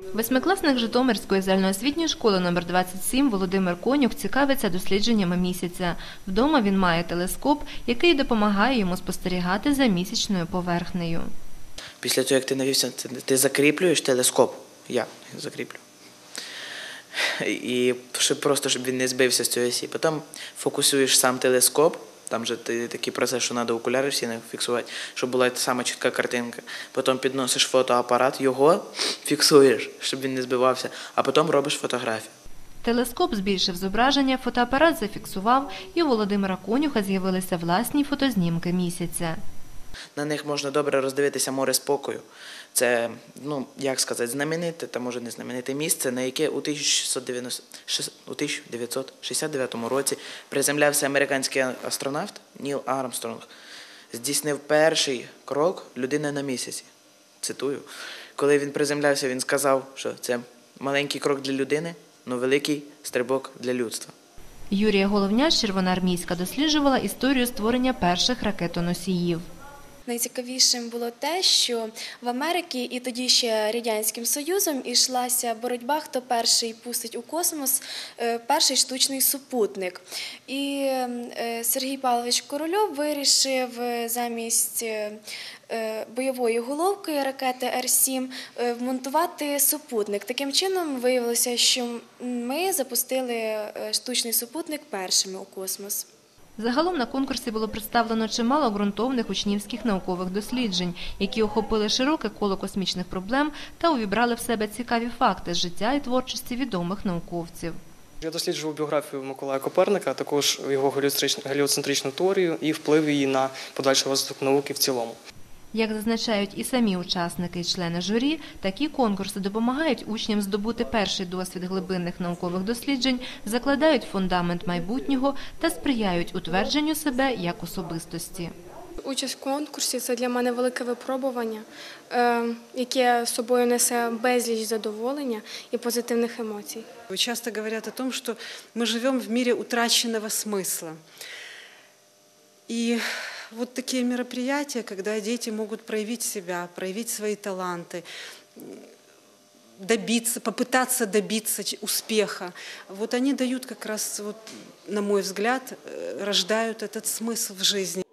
Восьмикласник Житомирської загальноосвітньої школи номер 27 Володимир Конюк цікавиться дослідженнями місяця. Вдома він має телескоп, який допомагає йому спостерігати за місячною поверхнею. Після того, як ти навівся, ти, закріплюєш телескоп. Я закріплю. І просто щоб він не збився з цієї осі. Потім фокусуєш сам телескоп. Там же ти такий процес, що треба окуляри всі фіксувати, щоб була та сама чітка картинка. Потім підносиш фотоапарат, його фіксуєш, щоб він не збивався, а потім робиш фотографію. Телескоп збільшив зображення, фотоапарат зафіксував, і у Володимира Конюха з'явилися власні фотознімки місяця. На них можна добре роздивитися море спокою. Це, ну, як сказати, знамените, та може не знамените місце, на яке у 1690 шест- у 1969 році приземлявся американський астронавт Ніл Армстронг. Здійснив перший крок людини на місяці. Цитую. Коли він приземлявся, він сказав, що це маленький крок для людини, але великий стрибок для людства. Юрія Головня, червоноармійська, досліджувала історію створення перших ракетоносіїв. Найцікавішим було те, що в Америці і тоді ще радянським союзом ішлася боротьба, хто перший пустить у космос е, перший штучний супутник. І е, Сергій Павлович Корольов вирішив е, замість бойової головки ракети Р-7 е, вмонтувати супутник. Таким чином виявилося, що ми запустили штучний супутник першими у космос. Загалом на конкурсі було представлено чимало ґрунтовних учнівських наукових досліджень, які охопили широке коло космічних проблем та увібрали в себе цікаві факти з життя і творчості відомих науковців. Я досліджував біографію Миколая Коперника, а також його геліоцентричну- теорію і вплив її на подальший розвиток науки в цілому. Як зазначають і самі учасники і члени журі, такі конкурси допомагають учням здобути перший досвід глибинних наукових досліджень, закладають фундамент майбутнього та сприяють утвердженню себе як особистості. Участь в конкурсі це для мене велике випробування, е, яке собою несе безліч задоволення і позитивних емоцій. Часто говорят о том, что мы живем в мире утраченного смысла. И вот такие мероприятия, когда дети могут проявить себя, проявить свои таланты, добиться, попытаться добиться успеха, вот они дают как раз, вот, на мой взгляд, э, рождают этот смысл в жизни.